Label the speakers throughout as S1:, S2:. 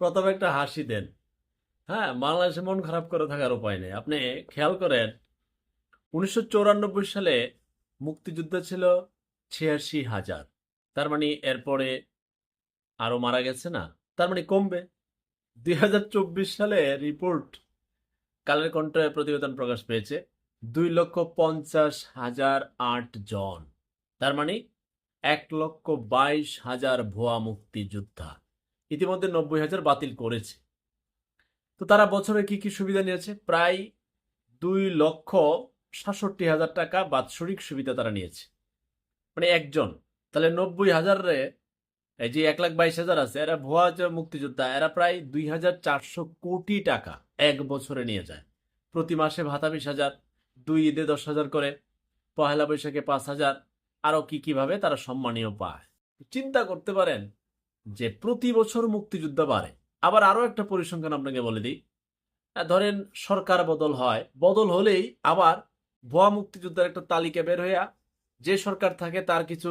S1: প্রথমে একটা হাসি দেন। হ্যাঁ বাংলাদেশে মন খারাপ করে থাকার উপায় নেই। আপনি খেয়াল করেন, উনিশশো সালে মুক্তিযুদ্ধ ছিল ছিয়াশি হাজার। তার মানে এরপরে আরও মারা গেছে না, তার মানে কমবে। দুই হাজার চব্বিশ সালে রিপোর্ট কালের কণ্ঠে প্রতিবেদন প্রকাশ পেয়েছে, দুই লক্ষ পঞ্চাশ হাজার আট জন। তার মানে এক লক্ষ বাইশ হাজার ভুয়া মুক্তিযোদ্ধা। ইতিমধ্যে নব্বই হাজার বাতিল করেছে। তো তারা বছরে কি কি সুবিধা নিয়েছে? প্রায় দুই লক্ষ সাতষট্টি হাজার টাকা বাৎসরিক সুবিধা তারা নিয়েছে। মানে একজন। তাহলে নব্বই হাজারে এই যে এক লাখ বাইশ হাজার আছে, এরা ভুয়া যে মুক্তিযোদ্ধা, এরা প্রায় দুই হাজার চারশো কোটি টাকা এক বছরে নিয়ে যায়। প্রতি মাসে ভাতা বিশ হাজার, দুই ঈদে দশ হাজার করে, পহেলা বৈশাখে পাঁচ হাজার আরও কি কীভাবে তারা সম্মানীয় পায়? চিন্তা করতে পারেন যে প্রতি বছর মুক্তিযোদ্ধা বাড়ে। আবার আরও একটা পরিসংখ্যান আপনাকে বলে দিই। ধরেন সরকার বদল হয়। বদল হলেই আবার ভুয়া মুক্তিযোদ্ধার একটা তালিকা বের হইয়া যে সরকার থাকে তার কিছু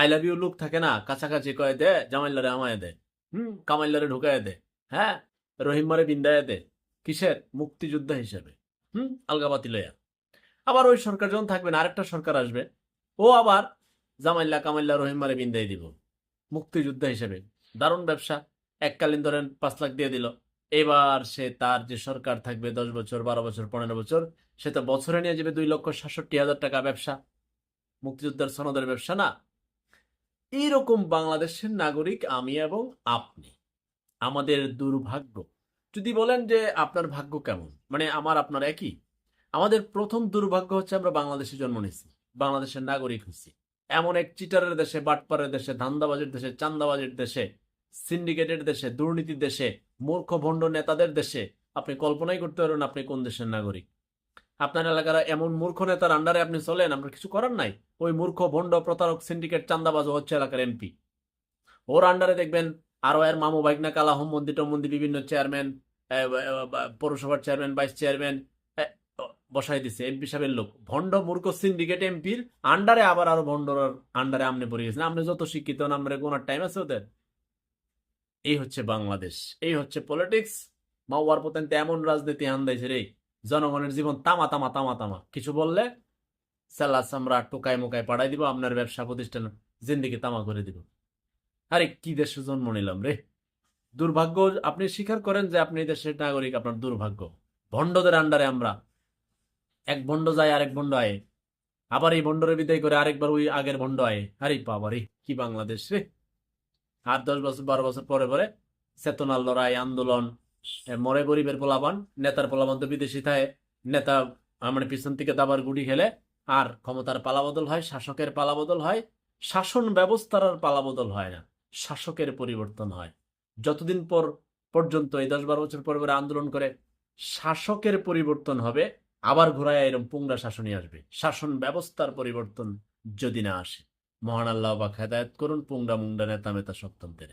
S1: আই লাভ ইউ লুক থাকে না, কাছাকাছি কয়ে দে জামাইল্লারে আমায় দে, হুম কামাইল্লারে ঢুকায় দে হ্যাঁ রহিমারে বিন্দায় দে, কিসের? মুক্তিযোদ্ধা হিসেবে, হুম আলগাবাতি লইয়া। আবার ওই সরকার যখন থাকবে না, আরেকটা সরকার আসবে ও আবার জামাইল্লা কামাইল্লা রহিমারে বিন্দাই দিব। মুক্তিযোদ্ধা হিসেবে। দারুণ ব্যবসা। এককালীন ধরেন পাঁচ লাখ দিয়ে দিল। এবার সে তার যে সরকার থাকবে দশ বছর, বারো বছর, পনেরো বছর, সে তো বছরে নিয়ে যাবে দুই লক্ষ সাতষট্টি হাজার টাকা ব্যবসা। মুক্তিযোদ্ধার সনদের ব্যবসা না। এইরকম বাংলাদেশের নাগরিক আমি এবং আপনি। আমাদের দুর্ভাগ্য। যদি বলেন যে আপনার ভাগ্য কেমন? মানে আমার, আপনার একই। আমাদের প্রথম দুর্ভাগ্য হচ্ছে আমরা বাংলাদেশে জন্ম নিয়েছি। বাংলাদেশের নাগরিক হচ্ছি এমন এক চিটারের দেশে, বাটপারের দেশে, ধান্দাবাজের দেশে, চান্দাবাজের দেশে সিন্ডিকেটের দেশে, দুর্নীতির দেশে মূর্খ ভণ্ড নেতাদের দেশে আপনি কল্পনাই করতে পারবেন আপনি কোন দেশের নাগরিক। আপনার এলাকার এমন মূর্খ নেতার আন্ডারে আপনি চলেন, আপনার কিছু করার নাই। ওই মূর্খ, ভণ্ড, প্রতারক সিন্ডিকেট চান্দাবাজ হচ্ছে এলাকার এমপি ওর আন্ডারে দেখবেন আরও এর মামু বাইকনা কালা হোম মন্দির বিভিন্ন চেয়ারম্যান পৌরসভার চেয়ারম্যান ভাইস চেয়ারম্যান বসাই দিছে এমপি সাহেবের লোক। ভণ্ড মূর্খ সিন্ডিকেট এমপির আন্ডারে আবার আরও ভণ্ডর আন্ডারে আমনে পড়ে গেছেন আপনি যত শিক্ষিত নাম্বারে গোনার টাইম আছে ওদের। এই হচ্ছে বাংলাদেশ, এই হচ্ছে পলিটিক্স মাওয়ার পর্যন্ত এমন রাজনীতি হান্দাইছে রে, জনগণের জীবন তামা তামা তামা তামা। কিছু বললে সাল্লাস আমরা টোকায় মোকায় পাঠাই দিব, আপনার ব্যবসা প্রতিষ্ঠান জিন্দিগি তামা করে দিব। আরে কি দেশে জন্ম নিলাম রে। দুর্ভাগ্য আপনি স্বীকার করেন যে আপনি দেশের নাগরিক, আপনার দুর্ভাগ্য। ভণ্ডদের আন্ডারে আমরা এক ভণ্ড যায় আরেক ভণ্ড আয়ে। আবার এই ভণ্ডরে বিদায় করে আরেকবার ওই আগের ভণ্ড আয়ে। আরে বাবা রে কি বাংলাদেশ রে। আর দশ বছর বারো বছর পরে পরে চেতনার লড়াই আন্দোলন মরে গরিবের পোলাপান নেতার পোলাপান তো বিদেশি থাকে। নেতা আহ, মানে পিছন থেকে দাবার গুড়ি খেলে আর ক্ষমতার পালাবদল হয় শাসকের পালাবদল হয় শাসন ব্যবস্থার আর পালাবদল হয় না শাসকের পরিবর্তন হয়। যতদিন পর পর্যন্ত এই দশ বারো বছর পরে পরে আন্দোলন করে শাসকের পরিবর্তন হবে আবার ঘোরায় এরম পুংরা শাসনই আসবে। শাসন ব্যবস্থার পরিবর্তন যদি না আসে। মহান আল্লাহ বা হেদায়ত করুন, পুংরা মুংরা নেতা মেতা সপ্তমদের